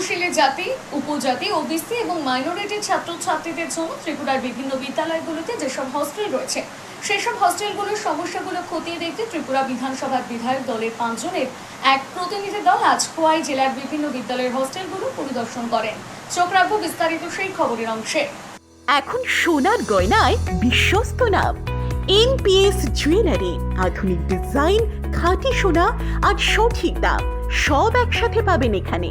তপশিলি জাতি, উপজাতি, ওবিসি এবং মাইনরিটি ছাত্রছাত্রীদের জন্য ত্রিপুরার বিভিন্ন বিদ্যালয়গুলোতে যেসব হস্টেল রয়েছে, সেসব হস্টেলগুলোর সমস্যাগুলো খতিয়ে দেখতে ত্রিপুরা বিধানসভার বিধায়ক দলের পাঁচজনের এক প্রতিনিধি দল আজ খোয়াই জেলার বিভিন্ন বিদ্যালয়ের হস্টেলগুলো পরিদর্শন করেন। চোখ রাখব বিস্তারিত সেই খবরের অংশে। এখন সোনার গয়নায় বিশ্বস্ত নাম এনপিএস জুয়েলারি আধুনিক ডিজাইন খাঁটি সোনা আর সঠিক দাম, সব একসাথে পাবেন এখানে।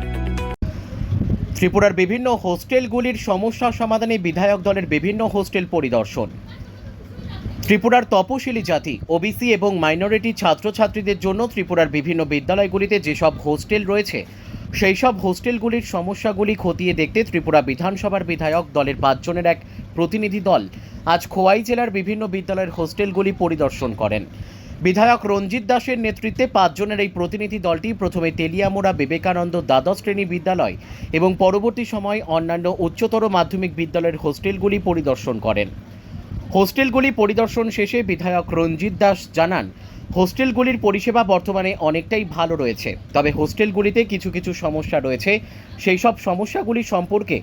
ত্রিপুরার বিভিন্ন হোস্টেলগুলির সমস্যা সমাধানে বিধায়ক দলের বিভিন্ন হোস্টেল পরিদর্শন। ত্রিপুরার তপশিলি জাতি, ওবিসি এবং মাইনরিটি ছাত্রছাত্রীদের জন্য ত্রিপুরার বিভিন্ন বিদ্যালয়গুলিতে যেসব হোস্টেল রয়েছে সেই সব হোস্টেলগুলির সমস্যাগুলি খতিয়ে দেখতে ত্রিপুরা বিধানসভার বিধায়ক দলের পাঁচজনের এক প্রতিনিধি দল আজ খোয়াই জেলার বিভিন্ন বিদ্যালয়ের হোস্টেলগুলি পরিদর্শন করেন। বিধায়ক রঞ্জিত দাসের নেতৃত্বে পাঁচজনের এই প্রতিনিধি দলটি প্রথমে তেলিয়ামোড়া বিবেকানন্দ দ্বাদশ শ্রেণি বিদ্যালয় এবং পরবর্তী সময় অন্যান্য উচ্চতর মাধ্যমিক বিদ্যালয়ের হোস্টেলগুলি পরিদর্শন করেন। হোস্টেলগুলি পরিদর্শন শেষে বিধায়ক রঞ্জিত দাস জানান হোস্টেলগুলির পরিষেবা বর্তমানে অনেকটাই ভালো রয়েছে। তবে হোস্টেলগুলিতে কিছু কিছু সমস্যা রয়েছে। সেই সব সমস্যাগুলি সম্পর্কে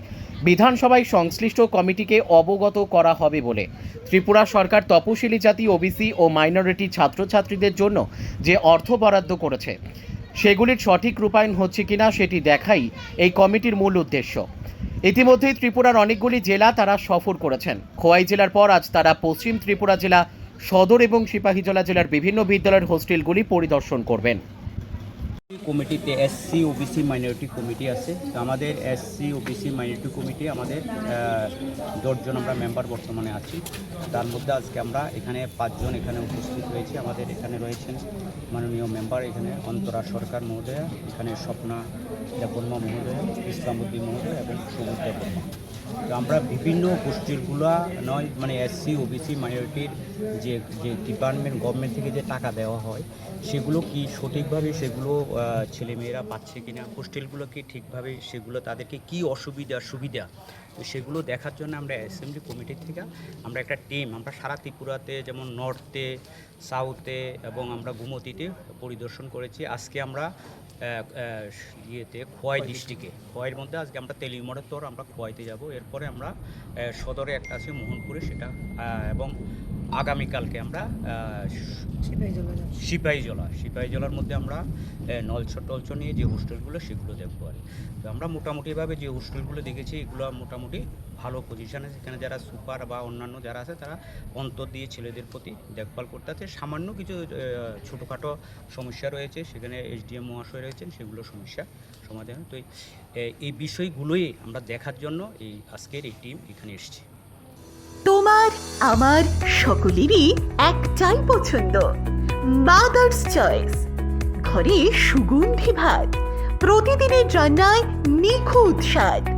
বিধানসভায় সংশ্লিষ্ট কমিটিকে অবগত করা হবে বলে। ত্রিপুরা সরকার তপশিলি জাতি, ওবিসি ও মাইনরিটি ছাত্রছাত্রীদের জন্য যে অর্থ বরাদ্দ করেছে, সেগুলির সঠিক রূপায়ণ হচ্ছে কিনা সেটি দেখাই এই কমিটির মূল উদ্দেশ্য। ইতিমধ্যেই ত্রিপুরার অনেকগুলি জেলা তারা সফর করেছেন। খোয়াই জেলার পর আজ তারা পশ্চিম ত্রিপুরা জেলা সদর এবং সিপাহীজলা জেলার বিভিন্ন বিদ্যালয়ের হোস্টেলগুলি পরিদর্শন করবেন। কমিটিতে এসসি ওবিসি মাইনরিটি কমিটি আছে। তো আমাদের এসসি ওবিসি মাইনরিটি কমিটি আমাদের দশজন আমরা মেম্বার বর্তমানে আছি। তার মধ্যে আজকে আমরা এখানে পাঁচজন এখানে উপস্থিত হয়েছি আমাদের এখানে রয়েছেন মাননীয় মেম্বার এখানে অন্তরা সরকার মহোদয়া, এখানে স্বপ্না দেববর্মা মহোদয়া ইসলামউদ্দিন মহোদয় এবং সবুজ তো আমরা বিভিন্ন গোষ্ঠীরগুলা নয় মানে এসসি ওবিসি মাইনরিটির যে যে ডিপার্টমেন্ট গভর্নমেন্ট থেকে যে টাকা দেওয়া হয়, সেগুলো কি সঠিকভাবে সেগুলো ছেলেমেয়েরা পাচ্ছে কিনা হোস্টেলগুলো কি ঠিকভাবে সেগুলো তাদেরকে কি অসুবিধা, সুবিধা তো সেগুলো দেখার জন্য আমরা অ্যাসেম্বলি কমিটি থেকে আমরা একটা টিম আমরা সারা ত্রিপুরাতে যেমন নর্থে সাউথে এবং আমরা গুমতিতে পরিদর্শন করেছি। আজকে আমরা ইয়েতে খোয়াই ডিস্ট্রিক্টে খোয়াইয়ের মধ্যে আজকে আমরা তেলিমোড়ের তোর আমরা খোয়াইতে যাব। এরপরে আমরা সদরে একটা আছে মোহনপুরে সেটা এবং আগামীকালকে আমরা সিপাহী জলা সিপাহী জলার মধ্যে আমরা নলছ টলছ নিয়ে যে হোস্টেলগুলো সেগুলো দেখব আর তো আমরা মোটামুটিভাবে যে হোস্টেলগুলো দেখেছি এগুলো মোটামুটি ভালো পজিশানে সেখানে যারা সুপার বা অন্যান্য যারা আছে, তারা অন্তর দিয়ে ছেলেদের প্রতি দেখভাল করতে আছে। সামান্য কিছু ছোটোখাটো সমস্যা রয়েছে, সেখানে এসডিএম মহাশয় রয়েছেন, সেগুলো সমস্যা সমাধান। তো এই- বিষয়গুলোই আমরা দেখার জন্য এই আজকের এই টিম এখানে এসেছি। তোমার, আমার সকলেরই একটাই পছন্দ। মাদার্স চয়েস ঘরে সুগন্ধি ভাত। প্রতিদিনের রান্নায় নিখুঁত স্বাদ।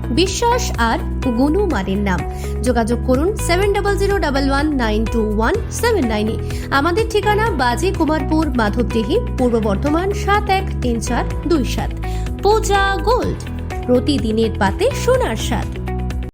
বিশ্বাস আর গুণমানের নাম। যোগাযোগ করুন seven zero double one nine two one seven আমাদের ঠিকানা বাজে কুমারপুর, মাধবদেহি, পূর্ব বর্ধমান সাত এক তিন চার দুই সাত। পূজা গোল্ড, প্রতিদিনের পাতে সোনার স্বাদ।